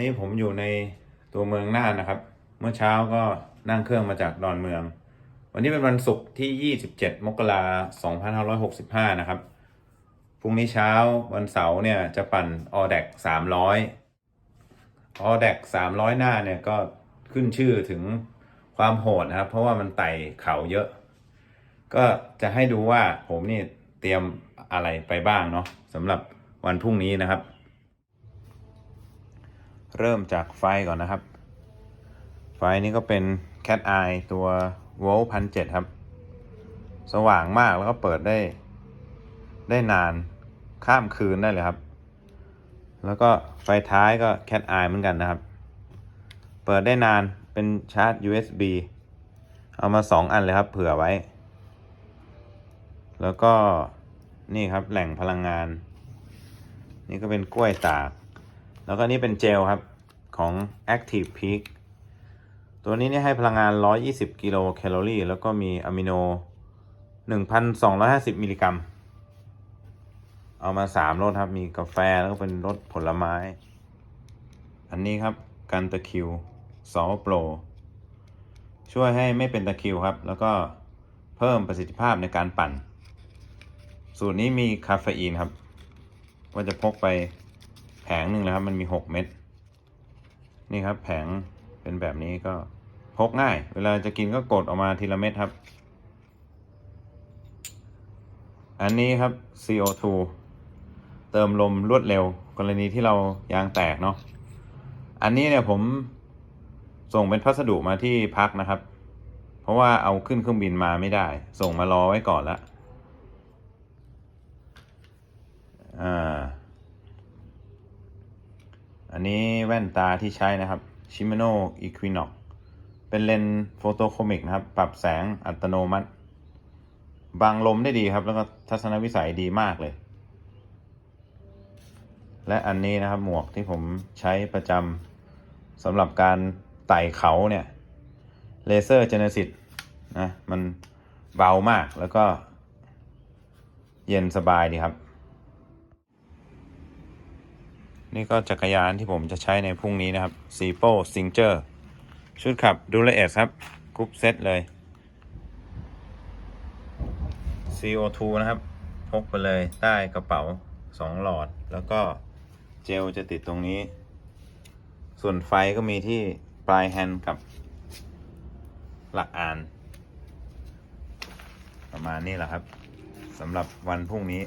นี้ผมอยู่ในตัวเมืองน่านนะครับ เมื่อเช้าก็นั่งเครื่องมาจากดอนเมือง วันนี้เป็นวันศุกร์ที่ 27 มกราคม2565 นะครับ พรุ่งนี้เช้าวันเสาร์เนี่ยจะปั่นออ d ดก300ออ d ดก300 หน้าเนี่ยก็ขึ้นชื่อถึงความโหดนะครับ เพราะว่ามันไต่เขาเยอะ ก็จะให้ดูว่าผมนี่เตรียมอะไรไปบ้างเนาะสำหรับวันพรุ่งนี้นะครับ เริ่มจากไฟก่อนนะครับ ไฟนี้ก็เป็น Cat Eye ตัวโวลพันเจ็ดครับ สว่างมากแล้วก็เปิดได้ ได้นานข้ามคืนได้เลยครับ แล้วก็ไฟท้ายก็ Cat Eye เหมือนกันนะครับ เปิดได้นานเป็นชาร์จ USB เอามาสองอันเลยครับ เผื่อไว้ แล้วก็นี่ครับแหล่งพลังงาน นี่ก็เป็นกล้วยตาก แล้วก็นี่เป็นเจลครับของ Active Peak ตัวนี้เนี่ยให้พลังงาน 120 กิโลแคลอรี่ แล้วก็มีอะมิโน 1,250 มิลลิกรัม เอามา 3รสครับ มีกาแฟแล้วก็เป็นรสผลไม้ อันนี้ครับกันตะคิวซอโปรช่วยให้ไม่เป็นตะคิวครับ แล้วก็เพิ่มประสิทธิภาพในการปั่น สูตรนี้มีคาเฟอีนครับ ว่าจะพกไป งหนึ่งแล้วครับ มันมี6เม็ดนี่ครับ แผงเป็นแบบนี้ก็พกง่าย เวลาจะกินก็กดออกมาทีละเม็ดครับ อันนี้ครับ CO2 เติมลมรวดเร็ว กรณีที่เรายางแตกเนาะอันนี้เนี่ยผมส่งเป็นพัสดุมาที่พักนะครับ เพราะว่าเอาขึ้นเครื่องบินมาไม่ได้ ส่งมารอไว้ก่อนละอ่า อันนี้แว่นตาที่ใช้นะครับ Shimano Equinox เป็นเลนส์โฟโตโคมิกนะครับ ปรับแสงอัตโนมัติบังลมได้ดีครับ แล้วก็ทัศนวิสัยดีมากเลย และอันนี้นะครับหมวกที่ผมใช้ประจำสำหรับการไต่เขาเนี่ยเลเซอร์เจเนซิตนะ มันเบามากแล้วก็เย็นสบายดีครับ นี่ก็จักรยานที่ผมจะใช้ในพรุ่งนี้นะครับ c ีโป้ซิงเจอร์ชุดขับดูเลเอสครับกรุ๊ปเซตเลย CO2 นะครับ พกไปเลยใต้กระเป๋า 2 หลอด แล้วก็เจลจะติดตรงนี้ ส่วนไฟก็มีที่ปลายแฮนด์กับหลักอ่าน ประมาณนี้แหละครับสำหรับวันพรุ่งนี้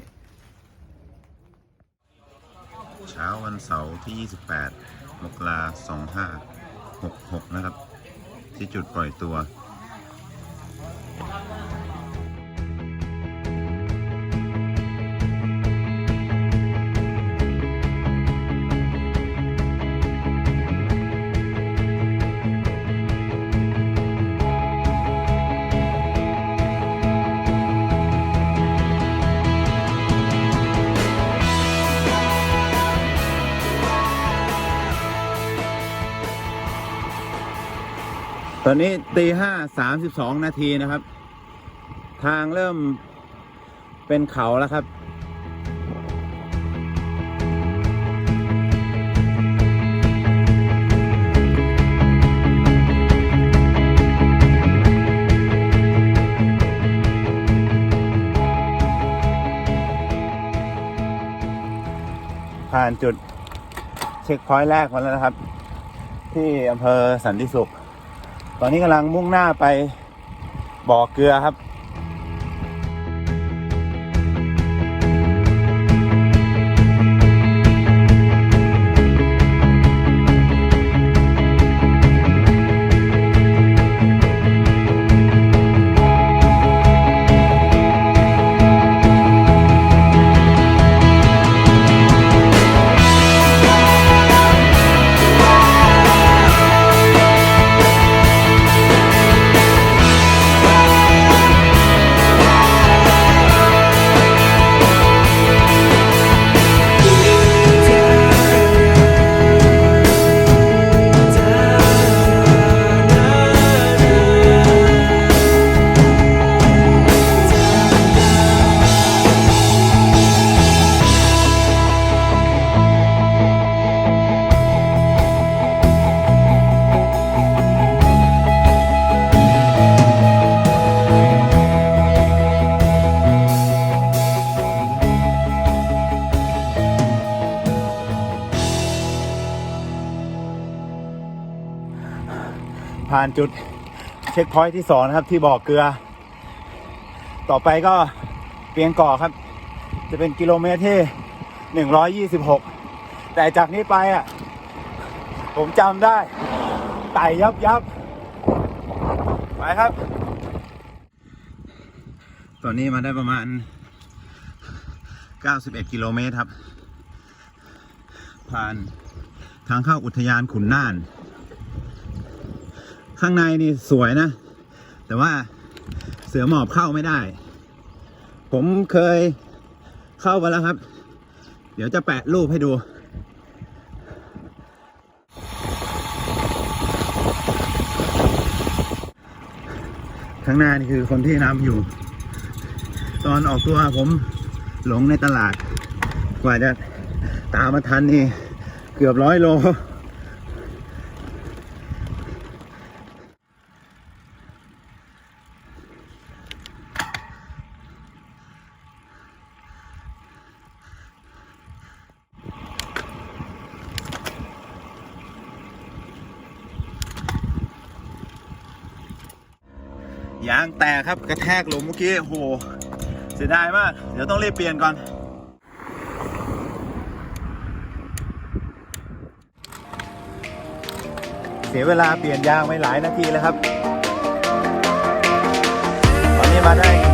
เช้าวันเสาร์ที่ 28 มกราคม 2566 นะครับ ที่จุดปล่อยตัว ตอนนี้ตีห้าสามสิบสองนาทีนะครับ ทางเริ่มเป็นเขาแล้วครับ ผ่านจุดเช็คพอยต์แรกมาแล้วนะครับ ที่อำเภอสันติสุข ตอนนี้กำลังมุ่งหน้าไปบ่อเกลือครับ ผ่านจุดเช็คพอยท์ที่สองนะครับ ที่บ่อเกลือ ต่อไปก็เปียงก่อครับ จะเป็นกิโลเมตรที่หนึ่งร้อยยี่สิบหกแต่จากนี้ไปอะ ผมจำได้ไต่ยับยับไปครับ ตอนนี้มาได้ประมาณ 91 กิโลเมตรครับ ผ่านทางเข้าอุทยานขุนน่าน ข้างในนี่สวยนะ แต่ว่าเสือหมอบเข้าไม่ได้ ผมเคยเข้าไปแล้วครับ เดี๋ยวจะแปะรูปให้ดูข้างหน้านี่คือคนที่นำอยู่ ตอนออกตัวผมหลงในตลาด กว่าจะตามมาทันนี่ เกือบร้อยโล ยางแตกครับกระแทกหลุมเมื่อกี้โหเสียดายมาก เดี๋ยวต้องรีบเปลี่ยนก่อน เสียเวลาเปลี่ยนยางไปหลายนาทีแล้วครับ ตอนนี้มาได้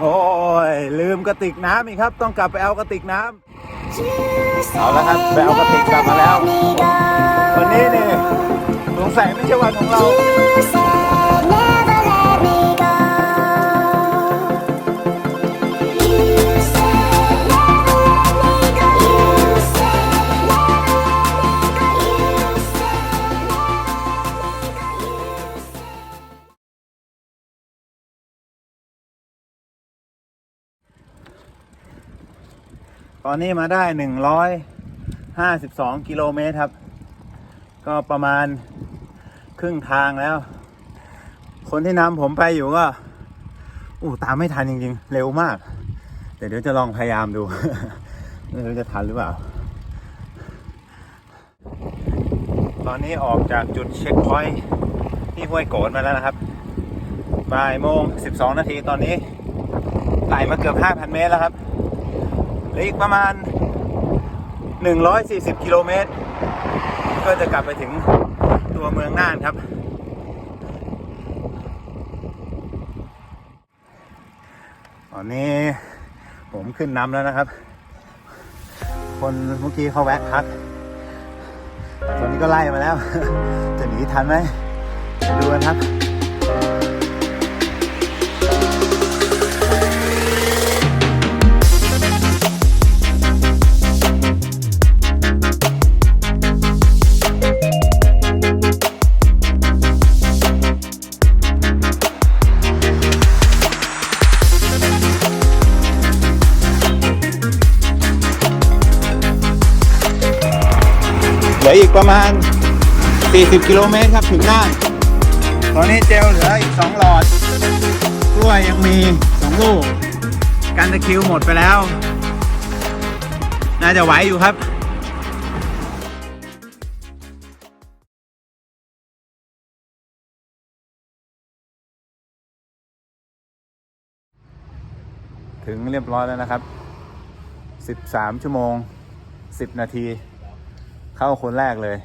โอ้ยลืมกระติกน้ำอีกครับ ต้องกลับไปเอากระติกน้ำเอาแล้วครับไปเอากระติกกลับมาแล้ว วันนี้นี่สงสัยไม่ใช่วันของเรา อนนี้มาได้หนึ่งร้อยห้าสิบสองกิโลเมตรครับ ก็ประมาณครึ่งทางแล้ว คนที่นำผมไปอยู่ก็อู้ตามไม่ทันจริงๆ เร็วมาก แต่เดี๋ยวจะลองพยายามดูไม่รู้จะทันหรือเปล่า ตอนนี้ออกจากจุดเช็คพอยท์ที่ห้วยโกนมาแล้วนะครับบ่ายโมง 12 นาทีตอนนี้ไต่มาเกือบ 5,000 เมตรแล้วครับ ลืออีกประมาณ 140 กิโลเมตร ก็จะกลับไปถึงตัวเมืองน่านครับ ตอนนี้ผมขึ้นน้ำแล้วนะครับ คนเมื่อกี้เขาแวะพัก ตอนนี้ก็ไล่มาแล้ว จะหนีทันไหมดูกันครับ ประมาณ 40 กิโลเมตรครับถึงน่านตอนนี้เจลเหลืออีก 2 หลอด กล้วยยังมี 2 ลูก กันตะคิวหมดไปแล้ว น่าจะไหวอยู่ครับถึงเรียบร้อยแล้วนะครับ 13 ชั่วโมง 10 นาที เข้าคนแรกเลย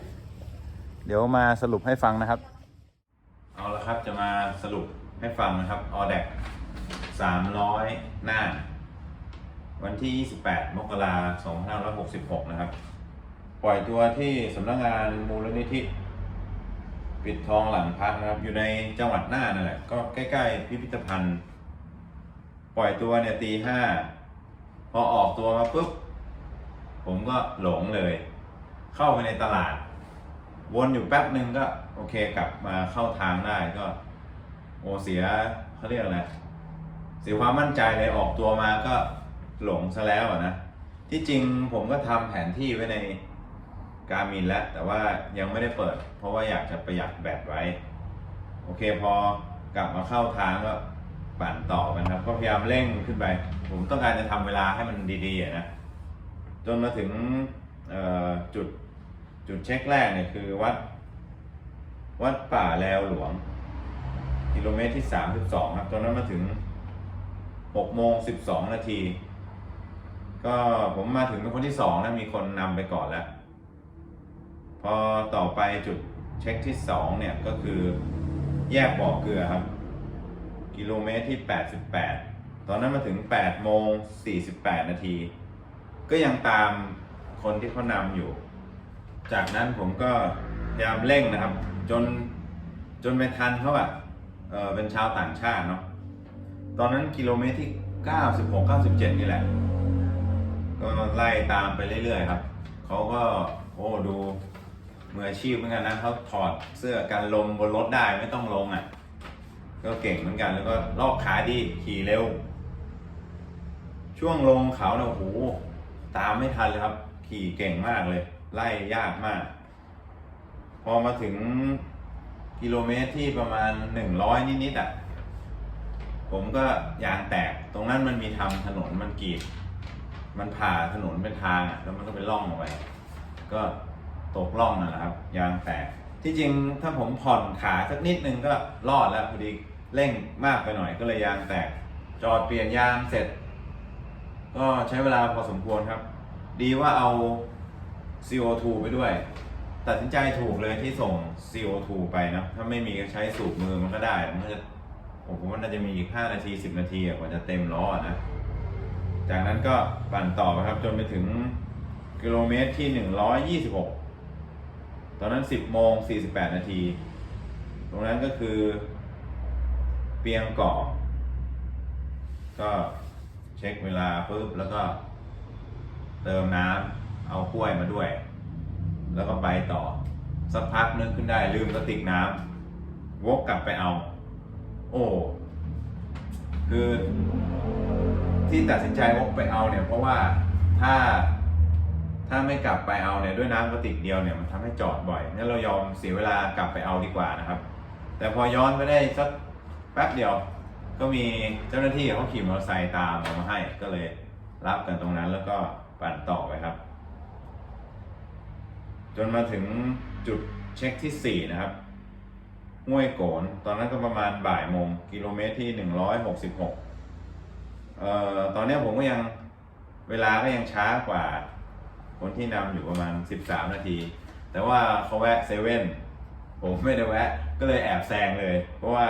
เดี๋ยวมาสรุปให้ฟังนะครับ เอาละครับจะมาสรุปให้ฟังนะครับออแดก300หน้า วันที่ 28 มกราคม2566 นะครับ ปล่อยตัวที่สำนักงานมูลนิธิปิดทองหลังพักนะครับ อยู่ในจังหวัดน่านนั่นแหละ ก็ใกล้ๆ พิพิธภัณฑ์ ปล่อยตัวเนี่ยตีห้าพอออกตัวมาปุ๊บ ผมก็หลงเลย เข้าไปในตลาด วนอยู่แป๊บหนึ่งก็ โอเคกลับมาเข้าทางได้ก็ โอเสียเขาเรียกอะไรเสียความมั่นใจเลยออกตัวมาก็หลงซะแล้วนะ ที่จริงผมก็ทำแผนที่ไว้ในการมินแล้ว แต่ว่ายังไม่ได้เปิด เพราะว่าอยากจะประหยัดแบตไว้ โอเคพอกลับมาเข้าทางก็ปั่นต่อกันครับ ก็พยายามเร่งขึ้นไป ผมต้องการจะทำเวลาให้มันดีๆนะ จนมาถึงจุด จุดเช็คแรกเนี่ยคือวัด วัดป่าแลวหลวง กิโลเมตรที่32ครับตอนนั้นมาถึง6โมง12นาที ก็ผมมาถึงเป็นคนที่สองนะมีคนนำไปก่อนแล้ว พอต่อไปจุดเช็คที่สองเนี่ยก็คือแยกบ่อเกลือครับ กิโลเมตรที่88ตอนนั้นมาถึง8โมง48นาที ก็ยังตามคนที่เขานำอยู่ จากนั้นผมก็พยายามเร่งนะครับ จนจนไปทันเขาอะเออเป็นชาวต่างชาติเนาะตอนนั้นกิโลเมตรที่ 96 97 นี่แหละ ก็ไล่ตามไปเรื่อยๆครับเขาก็โอ้ดูมืออาชีพเหมือนกันนะเขาถอดเสื้อกันลมบนรถได้ไม่ต้องลงอะ ก็เก่งเหมือนกันแล้วก็ลอกขาดีขี่เร็ว ช่วงลงเขาเนี่ยโอ้โหตามไม่ทันเลยครับ ขี่เก่งมากเลย ไล่ยากมาก พอมาถึงกิโลเมตรที่ประมาณหนึ่งร้อยนิดๆอะ ผมก็ยางแตก ตรงนั้นมันมีทำถนนมันกรีด มันผ่าถนนเป็นทางอะ แล้วมันก็เป็นร่องออกไป ก็ตกร่องนั่นแหละครับ ยางแตก ที่จริงถ้าผมผ่อนขาสักนิดนึงก็รอดแล้วพอดีเร่งมากไปหน่อยก็เลยยางแตก จอดเปลี่ยนยางเสร็จ ก็ใช้เวลาพอสมควรครับ ดีว่าเอา CO2 ไปด้วย ตัดสินใจถูกเลยที่ส่ง CO2 ไปนะถ้าไม่มีก็ใช้สูบมือมันก็ได้มันก็จะผมว่าน่าจะมีอีก 5 นาที 10 นาทีกว่าจะเต็มล้อนะ จากนั้นก็ปั่นต่อครับจนไปถึงกิโลเมตรที่ 126 ตอนนั้น 10โมง48 นาที ตรงนั้นก็คือเปียงเกาะก็เช็คเวลาปุ๊บแล้วก็เติมน้ำ เอากล้วยมาด้วย แล้วก็ไปต่อ สักพักนึกขึ้นได้ลืมกระติกน้ำวกกลับไปเอา โอ้คือที่ตัดสินใจวกไปเอาเนี่ยเพราะว่าถ้าถ้าไม่กลับไปเอาเนี่ยด้วยน้ำกระติกเดียวเนี่ยมันทำให้จอดบ่อยงั้นเรายอมเสียเวลากลับไปเอาดีกว่านะครับ แต่พอย้อนไปได้สักแป๊บเดียว ก็มีเจ้าหน้าที่เขาขี่มอเตอร์ไซค์ตามเอามาให้ก็เลยรับกันตรงนั้นแล้วก็ปั่นต่อไปครับ จนมาถึงจุดเช็คที่ 4 นะครับ ห้วยโกน ตอนนั้นก็ประมาณบ่ายโมง กิโลเมตรที่ 166 เอ่อ ตอนนี้ผมก็ยังเวลาก็ยังช้ากว่า คนที่นำอยู่ประมาณ 13 นาที แต่ว่าเขาแวะเซเว่น ผมไม่ได้แวะ ก็เลยแอบแซงเลย เพราะว่า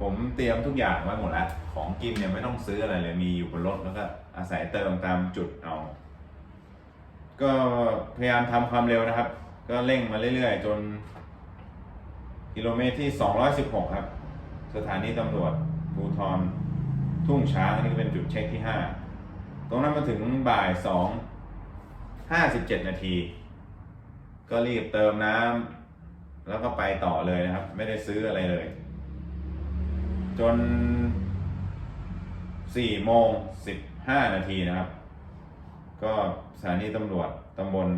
ผมเตรียมทุกอย่างไว้หมดแล้ว ของกินเนี่ยไม่ต้องซื้ออะไรเลย มีอยู่บนรถแล้วก็อาศัยเติมตามจุดเอา ก็พยายามทำความเร็วนะครับ ก็เร่งมาเรื่อยๆ จน กิโลเมตรที่ 216 ครับ สถานีตำรวจภูทรทุ่งช้างนนี้ก็เป็นจุดเช็คที่ 5 ตรงนั้นมาถึงบ่าย 2 57 นาที ก็รีบเติมน้ำแล้วก็ไปต่อเลยนะครับ ไม่ได้ซื้ออะไรเลย จน4โมง15 นาทีนะครับ ก็สถานีตำรวจตำบล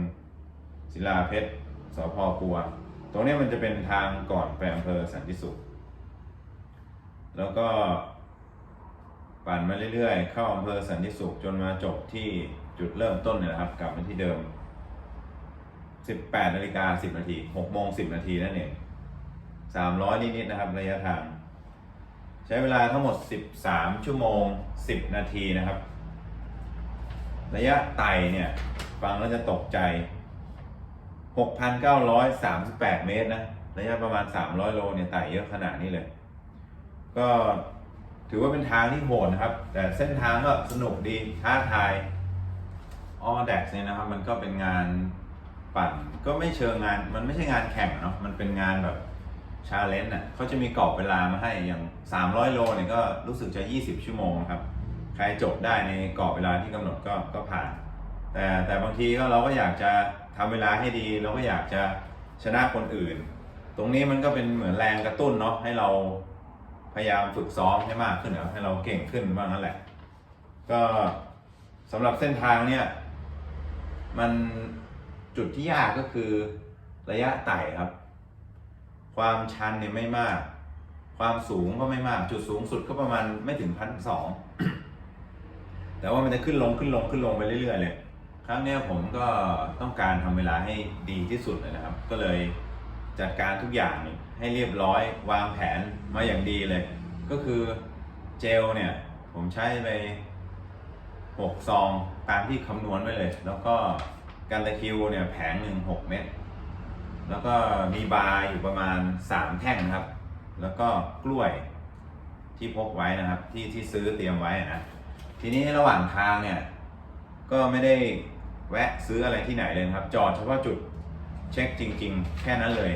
ศิลาเพชรสพปัว ตรงนี้มันจะเป็นทางก่อนไปอำเภอสันติสุข แล้วก็ปั่นมาเรื่อยๆ เข้าอำเภอสันติสุขจนมาจบที่จุดเริ่มต้นเนี่ยนะครับ กลับมาที่เดิม 18นาฬิกา10 นาที6โมง10 นาทีนั่นเอง300 นิดๆนะครับ ระยะทาง ใช้เวลาทั้งหมด 13 ชั่วโมง 10 นาทีนะครับ ระยะไต่เนี่ยฟังแล้วจะตกใจ 6,938 เมตรนะ ระยะประมาณ 300 โลเนี่ยไต่เยอะขนาดนี้เลย ก็ถือว่าเป็นทางที่โหดนะครับ แต่เส้นทางก็สนุกดีท้าทายออแดกเนี่ยนะครับ มันก็เป็นงานปั่นก็ไม่เชิงงาน มันไม่ใช่งานแข่งเนาะมันเป็นงานแบบชาเลนจ์อะเขาจะมีกรอบเวลามาให้อย่าง 300 โลเนี่ยก็รู้สึกจะ 20 ชั่วโมงครับ ใครจบได้ในกรอบเวลาที่กำหนดก็ก็ผ่าน แต่แต่บางทีก็เราก็อยากจะทำเวลาให้ดี เราก็อยากจะชนะคนอื่น ตรงนี้มันก็เป็นเหมือนแรงกระตุ้นเนาะให้เราพยายามฝึกซ้อมให้มากขึ้นเนาะให้เราเก่งขึ้นบ้างนั่นแหละ ก็สำหรับเส้นทางเนี่ยมันจุดที่ยากก็คือระยะไต่ครับ ความชันเนี่ยไม่มาก ความสูงก็ไม่มาก จุดสูงสุดก็ประมาณไม่ถึงพันสอง แต่ว่ามันจะขึ้นลงขึ้นลงขึ้นลงไปเรื่อยๆเลย ครั้งนี้ผมก็ต้องการทำเวลาให้ดีที่สุดเลยนะครับ ก็เลยจัดการทุกอย่างให้เรียบร้อยวางแผนมาอย่างดีเลย ก็คือเจลเนี่ยผมใช้ไปหกซองตามที่คำนวณไว้เลย แล้วก็กันตะคิวเนี่ยแผงหนึ่งหกเม็ดแล้วก็มีบาร์อยู่ประมาณสามแท่งนะครับ แล้วก็กล้วยที่พกไว้นะครับ ที่ที่ซื้อเตรียมไว้นะ ทีนี้ระหว่างทางเนี่ยก็ไม่ได้แวะซื้ออะไรที่ไหนเลยครับ จอดเฉพาะจุดเช็คจริง ๆ แค่นั้นเลย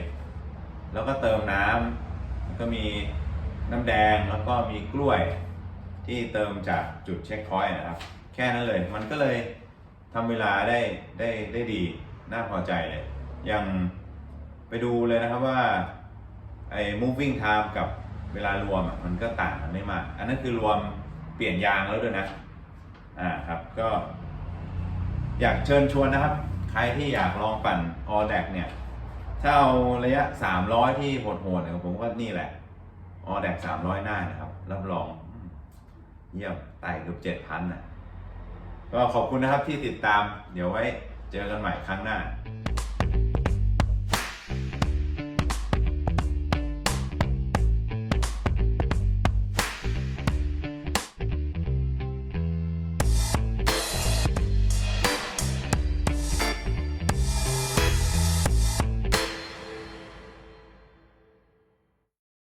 แล้วก็เติมน้ำก็มีน้ำแดงแล้วก็มีกล้วยที่เติมจากจุดเช็คพอยต์นะครับ แค่นั้นเลยมันก็เลยทำเวลาได้ได้ได้ดีน่าพอใจเลยยังไปดูเลยนะครับว่าไอ้ moving time กับเวลารวมมันก็ต่างกันไม่มาก อันนั้นคือรวม ปลี่ยนยางแล้วด้วยนะ อ่าครับก็ อยากเชิญชวนนะครับ ใครที่อยากลองปั่น All d a c เนี่ย ถ้าเอาระยะ 300 ที่โหดๆเนี่ยผมว่านี่แหละ All d a c 300 หน้านะครับ รับรอง เยี่ยมไต่เกือบ7,000นะก็ขอบคุณนะครับที่ติดตาม เดี๋ยวไว้เจอกันใหม่ครั้งหน้า